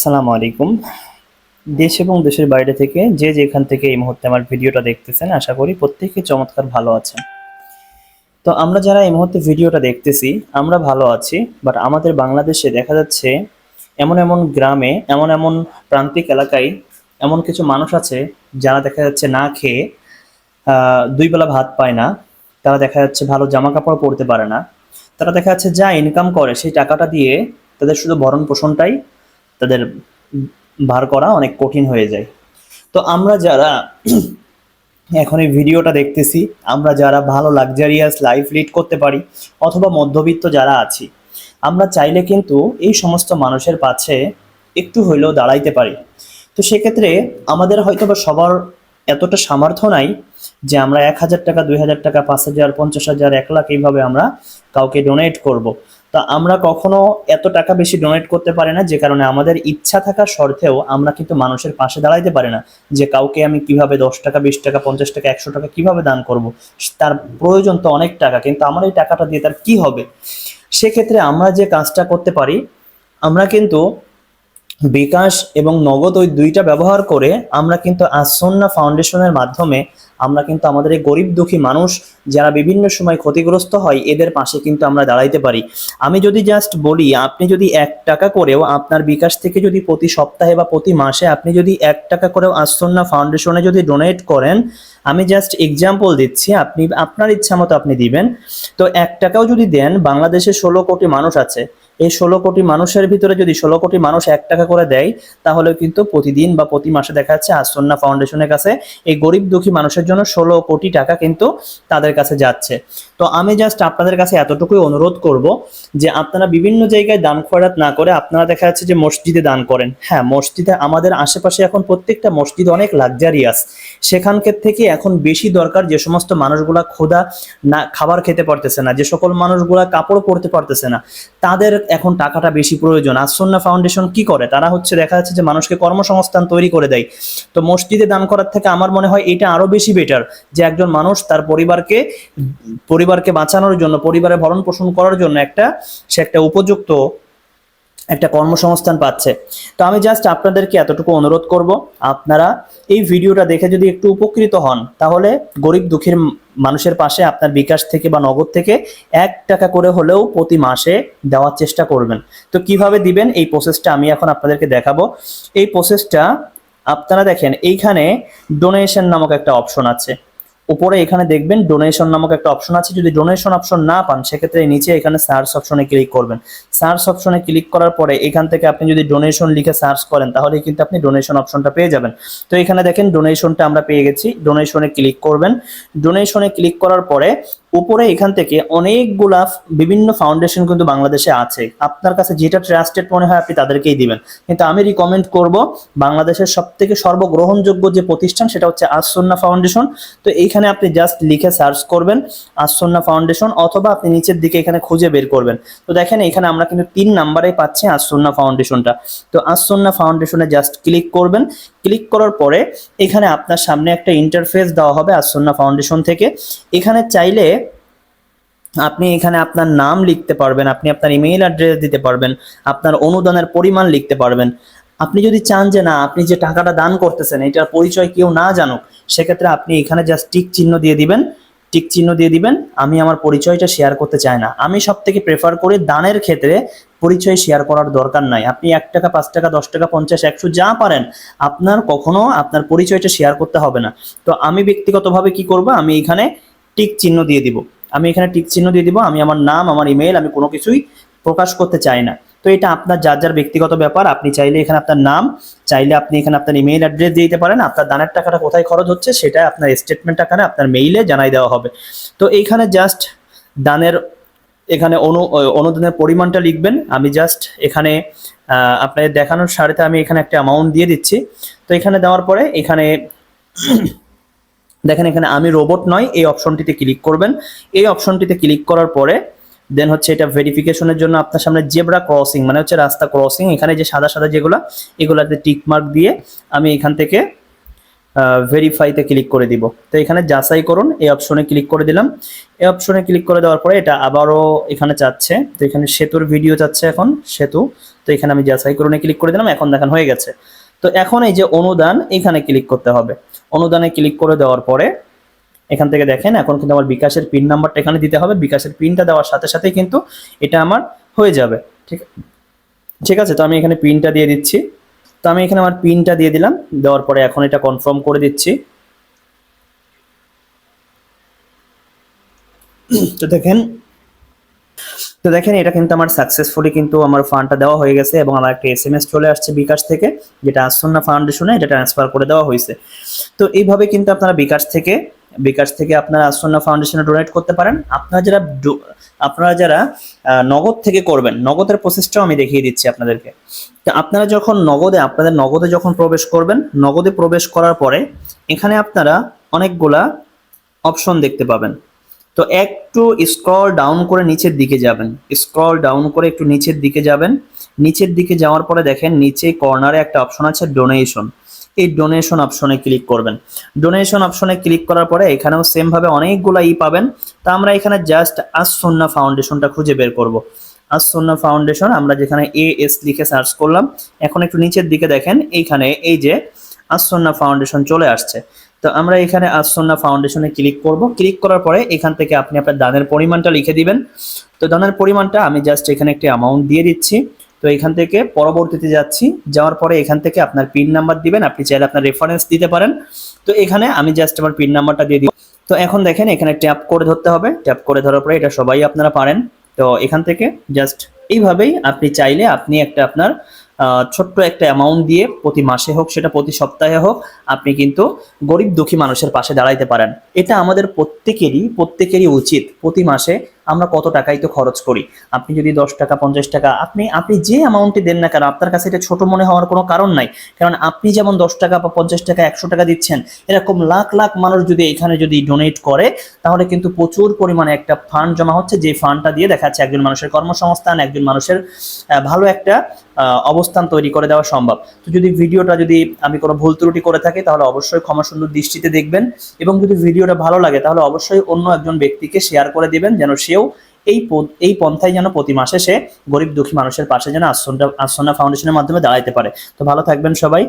আসসালামু আলাইকুম। দেশ এবং দেশের বাইরে থেকে যে যেখান থেকে এই মুহূর্তে আমার ভিডিওটা দেখতেছেন, আশা করি প্রত্যেকে চমৎকার ভালো আছেন। তো আমরা যারা এই মুহূর্তে ভিডিওটা দেখতেছি, আমরা ভালো আছি বাট আমাদের বাংলাদেশে দেখা যাচ্ছে এমন এমন গ্রামে, এমন এমন প্রান্তিক এলাকায় এমন কিছু মানুষ আছে যারা দেখা যাচ্ছে না খেয়ে দুই বেলা ভাত পায় না। তারা দেখা যাচ্ছে ভালো জামা কাপড় পরতে পারে না। তারা দেখা যাচ্ছে যা ইনকাম করে সেই টাকাটা দিয়ে তাদের শুধু ভরণ পোষণটাই তাদের বার করা অনেক কঠিন হয়ে যায় তো আমরা যারা এখন এই ভিডিওটা দেখতেছি, আমরা যারা ভালো লাক্সারিয়াস লাইফ লিড করতে পারি অথবা মধ্যবিত্ত যারা আছি, আমরা চাইলে কিন্তু এই সমস্ত মানুষের পাশে একটু হইলেও দাঁড়াইতে পারি তো সেক্ষেত্রে আমাদের হয়তো বা সবার এতটা সামর্থ্য নাই যে আমরা এক হাজার টাকা, দুই হাজার টাকা, পাঁচ হাজার, পঞ্চাশ হাজার, এক লাখ এইভাবে আমরা কাউকে ডোনেট করব। তা আমরা কখনো এত টাকা বেশি ডোনেট করতে পারি না, যে কারণে আমাদের ইচ্ছা থাকা সর্ত্বেও আমরা কিন্তু মানুষের পাশে দাঁড়াইতে পারি না, যে কাউকে আমি কীভাবে দশ টাকা, বিশ টাকা, পঞ্চাশ টাকা, একশো টাকা কীভাবে দান করব। তার প্রয়োজন তো অনেক টাকা, কিন্তু আমার এই টাকাটা দিয়ে তার কি হবে সেক্ষেত্রে আমরা যে কাজটা করতে পারি, আমরা কিন্তু বিকাশ এবং নগদ ওই দুইটা ব্যবহার করে আমরা কিন্তু আসন্না ফাউন্ডেশনের মাধ্যমে আমরা কিন্তু আমাদের এই গরিব দুঃখী মানুষ যারা বিভিন্ন সময় ক্ষতিগ্রস্ত হয়, এদের পাশে কিন্তু আমরা দাঁড়াইতে পারি। আমি যদি জাস্ট বলি, আপনি যদি এক টাকা করেও আপনার বিকাশ থেকে যদি প্রতি সপ্তাহে বা প্রতি মাসে আপনি যদি এক টাকা করেও আসন্না ফাউন্ডেশনে যদি ডোনেট করেন, আমি জাস্ট এক্সাম্পল দিচ্ছি, আপনি, আপনার ইচ্ছা মতো আপনি দিবেন। তো এক টাকাও যদি দেন, বাংলাদেশে ষোলো কোটি মানুষ আছে এই ষোলো কোটি মানুষের ভিতরে যদি ষোলো কোটি মানুষ এক টাকা করে দেয় তাহলে কিন্তু প্রতিদিন বা প্রতি মাসে দেখা যাচ্ছে আসন্না ফাউন্ডেশনের কাছে এই গরিব দুঃখী মানুষের জন্য ষোলো কোটি টাকা কিন্তু তাদের কাছে যাচ্ছে। তো আমি জাস্ট আপনাদের কাছে এতটুকুই অনুরোধ করব যে আপনারা বিভিন্ন জায়গায় দান খয়রাত না করে আপনারা দেখা যাচ্ছে যে মসজিদে দান করেন। হ্যাঁ মসজিদে আমাদের আশেপাশে এখন প্রত্যেকটা মসজিদ অনেক লাক্সারিয়াস সেখানকার থেকে এখন বেশি দরকার যে সমস্ত মানুষগুলা ক্ষুধা না, খাবার খেতে পারতেছে না, যে সকল মানুষগুলা কাপড় পরতে পারতেছে না। তাদের এখন টাকাটা বেশি প্রয়োজন। আসন্না ফাউন্ডেশন কি করে? তারা হচ্ছে দেখা যাচ্ছে যে মানুষকে কর্মসংস্থান তৈরি করে দেয়। তো মসজিদে দান করার থেকে আমার মনে হয় এটা আরও বেশি বেটার যে একজন মানুষ তার পরিবারকে পরিবারকে বাঁচানোর জন্য পরিবারের ভরণ পোষণ করার জন্য একটা, সে একটা উপযুক্ত একটা কর্মসংস্থান পাচ্ছে। তো আমি জাস্ট আপনাদেরকে এতটুকু অনুরোধ করব, আপনারা এই ভিডিওটা দেখে যদি একটু উপকৃত হন, তাহলে গরিব দুঃখীর মানুষের পাশে আপনার বিকাশ থেকে বা নগদ থেকে এক টাকা করে হলেও প্রতি মাসে দেওয়ার চেষ্টা করবেন। তো কীভাবে দিবেন? এই প্রসেসটা আমি এখন আপনাদেরকে দেখাবো। এই প্রসেসটা আপনারা দেখেন, এইখানে ডোনেশন নামক একটা অপশন আছে। উপরে এখানে দেখবেন ডোনেশন নামক একটা অপশন আছে। যদি ডোনেশন অপশন না পান, সেক্ষেত্রে নিচে এখানে সার্চ অপশনে ক্লিক করবেন। সার্চ অপশনে ক্লিক করার পরে এখান থেকে আপনি যদি ডোনেশন লিখে সার্চ করেন, তাহলে কিন্তু আপনি ডোনেশন অপশনটা পেয়ে যাবেন। তো এখানে দেখেন ডোনেশনটা আমরা পেয়ে গেছি। ডোনেশনে ক্লিক করবেন। ডোনেশনে ক্লিক করার পরে উপরে এখান থেকে অনেকগুলা বিভিন্ন ফাউন্ডেশন কিন্তু বাংলাদেশে আছে। আপনার কাছে যেটা ট্রাস্টেড মনে হয় আপনি তাদেরকেই দিবেন। কিন্তু আমি রিকমেন্ড করব বাংলাদেশের সব থেকে সর্বগ্রহণযোগ্য যে প্রতিষ্ঠান, সেটা হচ্ছে আসন্না ফাউন্ডেশন তো এইখানে আপনি জাস্ট লিখে সার্চ করবেন আসন্না ফাউন্ডেশন অথবা আপনি নিচের দিকে এখানে খুঁজে বের করবেন। তো দেখেন এখানে আমরা কিন্তু তিন নাম্বারে পাচ্ছি আসন্না ফাউন্ডেশনটা তো আসন্না ফাউন্ডেশনে জাস্ট ক্লিক করবেন। ক্লিক করার পরে এখানে আপনার সামনে একটা ইন্টারফেস দেওয়া হবে আসন্না ফাউন্ডেশন থেকে। এখানে চাইলে আপনি এখানে আপনার নাম লিখতে পারবেন, আপনি আপনার ইমেইল অ্যাড্রেস দিতে পারবেন, আপনার অনুদানের পরিমাণ লিখতে পারবেন। আপনি যদি চান যে না, আপনি যে টাকাটা দান করতেছেন, এটার পরিচয় কেউ না জানুক, সেক্ষেত্রে আপনি এখানে জাস্ট টিক চিহ্ন দিয়ে দিবেন। টিক চিহ্ন দিয়ে দিবেন, আমি আমার পরিচয়টা শেয়ার করতে চাই না। আমি সব থেকে প্রেফার করি দানের ক্ষেত্রে পরিচয় শেয়ার করার দরকার নাই। আপনি এক টাকা, পাঁচ টাকা, দশ টাকা, পঞ্চাশ, একশো যা পারেন, আপনার কখনো আপনার পরিচয়টা শেয়ার করতে হবে না। তো আমি ব্যক্তিগতভাবে কি করব? আমি এখানে টিক চিহ্ন দিয়ে দিব। আমি এখানে টিক চিহ্ন দিয়ে দিব। আমি আমার নাম, আমার ইমেল আমি কোনো কিছুই প্রকাশ করতে চাই না। তো এটা আপনার যার যার ব্যক্তিগত ব্যাপার, আপনি চাইলে এখানে আপনার নাম, চাইলে আপনি এখানে আপনার ইমেল অ্যাড্রেস দিয়ে দিতে পারেন, আপনার দানের টাকাটা কোথায় খরচ হচ্ছে সেটা আপনার স্টেটমেন্ট আকারে আপনার মেইলে জানাই দেওয়া হবে। তো এইখানে জাস্ট দানের এখানে অনু অনুদানের পরিমাণটা লিখবেন। আমি জাস্ট এখানে আপনাদের দেখানোর সারিতে আমি এখানে একটা অ্যামাউন্ট দিয়ে দিচ্ছি। তো এখানে দেওয়ার পরে এখানে দেখেন এখানে আমি রোবট নয়, এই অপশনটিতে ক্লিক করবেন। এই অপশনটিতে ক্লিক করার পরে দেন হচ্ছে এটা ভেরিফিকেশনের জন্য আপনার সামনে জেব্রা ক্রসিং মানে হচ্ছে রাস্তা ক্রসিং এখানে যে সাদা সাদা যেগুলো, এগুলাতে টিক মার্ক দিয়ে আমি এখান থেকে ভেরিফাইতে ক্লিক করে দিব। তো এখানে যাচাই করুন, এই অপশনে ক্লিক করে দিলাম। এই অপশনে ক্লিক করে দেওয়ার পরে এটা আবারও এখানে চাচ্ছে। তো এখানে সেতুর ভিডিও চাচ্ছে এখন, সেতু। তো এখানে আমি যাচাই করুনে ক্লিক করে দিলাম, এখন দেখান হয়ে গেছে। তো এখন এই যে অনুদান, এখানে ক্লিক করতে হবে। অনুদানে ক্লিক করে দেওয়ার পরে এখান থেকে দেখেন, এখন কিন্তু আমার বিকাশের পিন নাম্বারটা এখানে দিতে হবে। বিকাশের পিনটা দেওয়ার সাথে সাথে কিন্তু এটা আমার হয়ে যাবে। ঠিক ঠিক আছে, তো আমি এখানে পিনটা দিয়ে দিচ্ছি। তো আমি এখানে আমার পিনটা দিয়ে দিলাম। দেওয়ার পরে এখন এটা কনফার্ম করে দিচ্ছি। তো দেখেন তো দেখেন, এটা কিন্তু আমার সাকসেসফুলি কিন্তু আমার ফান্ডটা দেওয়া হয়ে গেছে এবং আমার একটা এস এম এস চলে আসছে বিকাশ থেকে, যেটা আসন্না ফাউন্ডেশনে এটা ট্রান্সফার করে দেওয়া হয়েছে। তো এইভাবে কিন্তু আপনারা বিকাশ থেকে বিকাশ থেকে আপনারা আসন্না ফাউন্ডেশনে ডোনেট করতে পারেন। আপনারা যারা আপনারা যারা নগদ থেকে করবেন, নগদের প্রসেসটাও আমি দেখিয়ে দিচ্ছি আপনাদেরকে। তো আপনারা যখন নগদে, আপনাদের নগদে যখন প্রবেশ করবেন, নগদে প্রবেশ করার পরে এখানে আপনারা অনেকগুলা অপশন দেখতে পাবেন। তো একটু স্ক্রল ডাউন করে নিচের দিকে যাবেন। স্ক্রল ডাউন করে একটু নিচের দিকে যাবেন। নিচের দিকে যাওয়ার পরে দেখেন, নিচে কর্নারে একটা অপশন আছে ডোনেশন এই ডোনেশন অপশনে ক্লিক করবেন। ডোনেশন অপশনে ক্লিক করার পরে এখানেও সেম ভাবে অনেকগুলা ই পাবেন। তা আমরা এখানে জাস্ট আসন্না ফাউন্ডেশনটা খুঁজে বের করব। আসন্না ফাউন্ডেশন আমরা যেখানে এ এস লিখে সার্চ করলাম, এখন একটু নিচের দিকে দেখেন, এইখানে এই যে আসন্না ফাউন্ডেশন চলে আসছে। তো আমরা এখানে আসন্না ফাউন্ডেশনে ক্লিক করব। ক্লিক করার পরে এখান থেকে আপনি আপনার দানের পরিমাণটা লিখে দিবেন। তো দানের পরিমাণটা আমি জাস্ট এখানে একটি অ্যামাউন্ট দিয়ে দিচ্ছি। তো এখান থেকে পরবর্তীতে যাচ্ছি। যাওয়ার পরে এখান থেকে আপনার পিন নাম্বার দিবেন। আপনি চাইলে আপনার রেফারেন্স দিতে পারেন। তো এখানে আমি জাস্ট আমার পিন নাম্বারটা দিয়ে দিব তো এখন দেখেন, এখানে ট্যাপ করে ধরতে হবে। ট্যাপ করে ধরার পরে এটা সবাই আপনারা পারেন। তো এখান থেকে জাস্ট এইভাবেই আপনি চাইলে আপনি একটা আপনার ছোট্ট একটা অ্যামাউন্ট দিয়ে প্রতি মাসে হোক, সেটা প্রতি সপ্তাহে হোক, আপনি কিন্তু গরিব দুঃখী মানুষের পাশে দাঁড়াইতে পারেন। এটা আমাদের প্রত্যেকেরই প্রত্যেকেরই উচিত প্রতি মাসে আমরা কত টাকাই তো খরচ করি? আপনি যদি দশ টাকা, পঞ্চাশ টাকা, আপনি আপনি যে অ্যামাউন্টটি দেন না কেন, আপনার কাছে এটা ছোট মনে হওয়ার কোনো কারণ নাই। কারণ আপনি যেমন দশ টাকা বা পঞ্চাশ টাকা, একশো টাকা দিচ্ছেন, এরকম লাখ লাখ মানুষ যদি এখানে যদি ডোনেট করে, তাহলে কিন্তু প্রচুর পরিমাণে একটা ফান্ড জমা হচ্ছে। যে ফান্ডটা দিয়ে দেখা যাচ্ছে একজন মানুষের কর্মসংস্থান, একজন মানুষের ভালো একটা অবস্থান তৈরি করে দেওয়া সম্ভব। তো যদি ভিডিওটা যদি আমি কোনো ভুল ত্রুটি করে থাকি, তাহলে অবশ্যই ক্ষমা সুন্দর দৃষ্টিতে দেখবেন। এবং যদি ভিডিওটা ভালো লাগে, তাহলে অবশ্যই অন্য একজন ব্যক্তিকে শেয়ার করে দিবেন, যেন সেও এই প- এই পন্থায় যেন প্রতি মাসে সে গরিব দুঃখী মানুষের পাশে যেন আশ্রমটা আশ্রনা ফাউন্ডেশনের মাধ্যমে দাঁড়াইতে পারে। তো ভালো থাকবেন সবাই।